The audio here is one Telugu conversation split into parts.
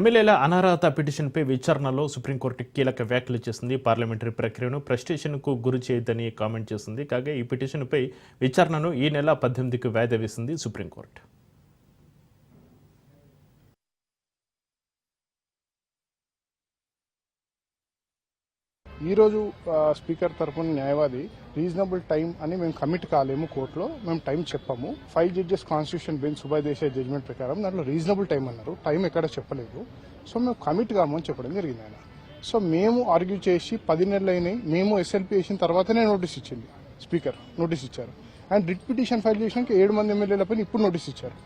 ఎమ్మెల్యేల అనర్హత పిటిషన్పై విచారణలో సుప్రీంకోర్టు కీలక వ్యాఖ్యలు చేసింది పార్లమెంటరీ ప్రక్రియను ఫ్రస్ట్రేషన్కు గురి చేయొద్దని కామెంట్ చేసింది. కాగా ఈ పిటిషన్పై విచారణను ఈ నెల పద్దెనిమిదికి వాయిదా వేసింది సుప్రీంకోర్టు. ఈరోజు స్పీకర్ తరఫున న్యాయవాది రీజనబుల్ టైం అని మేము కమిట్ కాలేము కోర్టులో మేము టైం చెప్పాము. Five judges constitution bench Subhash Desai judgement ప్రకారం దాంట్లో రీజనబుల్ టైం అన్నారు. టైం ఎక్కడ చెప్పలేదు. సో మేము కమిట్ కాము అని చెప్పడం జరిగింది ఆయన. సో మేము ఆర్గ్యూ చేసి పది నెలలు అయినాయి. మేము ఎస్ఎల్పి వేసిన తర్వాతనే నోటీస్ ఇచ్చింది స్పీకర్. నోటీస్ ఇచ్చారు. అండ్ రిట్ పిటిషన్ ఫైల్ చేసినాక ఏడు మంది ఎమ్మెల్యేలపైన ఇప్పుడు నోటీస్ ఇచ్చారు.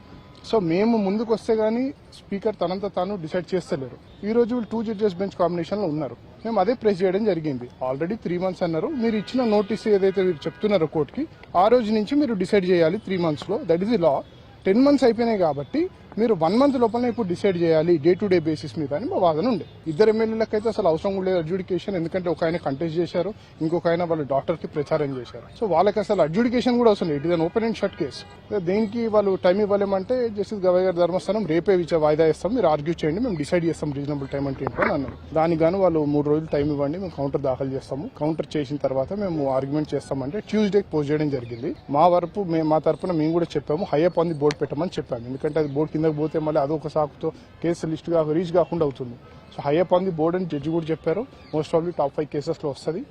సో మేము ముందుకు వస్తే గానీ స్పీకర్ తనంత తాను డిసైడ్ చేస్తలేరు. ఈ రోజు వీళ్ళు టూ జడ్జెస్ బెంచ్ కాంబినేషన్లో ఉన్నారు. మేము అదే ప్రెస్ చేయడం జరిగింది. ఆల్రెడీ త్రీ మంత్స్ అన్నారు. మీరు ఇచ్చిన నోటీస్ ఏదైతే మీరు చెప్తున్నారో కోర్టుకి ఆ రోజు నుంచి మీరు డిసైడ్ చేయాలి త్రీ మంత్స్లో. That is the law ten months అయిపోయినాయి కాబట్టి మీరు వన్ మంత్ లోపలనే ఇప్పుడు డిసైడ్ చేయాలి డే టు డే బేసిస్ మీద అని మా వాదన ఉండే. ఇద్దరు ఎమ్మెల్యేలకు అయితే అసలు అవసరం లేదు అడ్judication ఎందుకంటే ఒక ఆయన కంటెస్ట్ చేశారు ఇంకొక ఆయన వాళ్ళ డాక్టర్కి ప్రచారం చేశారు. సో వాళ్ళకి అసలు అడ్judication కూడా అవసరం లేదు. It is open and shut case దేనికి వాళ్ళు టైం ఇవ్వలేమంటే జస్టిస్ గవై గారి ధర్మస్థానం రేపే విచ వాయిదా ఇస్తాం మీరు ఆర్గ్యూ చేయండి మేము డిసైడ్ చేస్తాం రీజనబుల్ టైం అంటే ఏంటో అని అన్నారు. దానికి గాను వాళ్ళు మూడు రోజులు టైం ఇవ్వండి మేము కౌంటర్ దాఖలు చేస్తాము. కౌంటర్ చేసిన తర్వాత మేము ఆర్గ్యుమెంట్ చేస్తామంటే ట్యూస్డే పోస్ట్ చేయడం జరిగింది. మా వరకు మేము మా తరపున మేము కూడా చెప్పాము హైఅప్ ఆన్ ది బోర్డు పెట్టమని చెప్పాము. ఎందుకంటే అది బోర్డు కిందకి పోతే మళ్ళీ అదొక సాకుతో కేసు లిస్ట్ రీచ్ కాకుండా అవుతుంది. So high up on the board అని జడ్జి కూడా చెప్పారు. మోస్ట్ ఆఫ్ టాప్ ఫైవ్ కేసెస్లో వస్తుంది.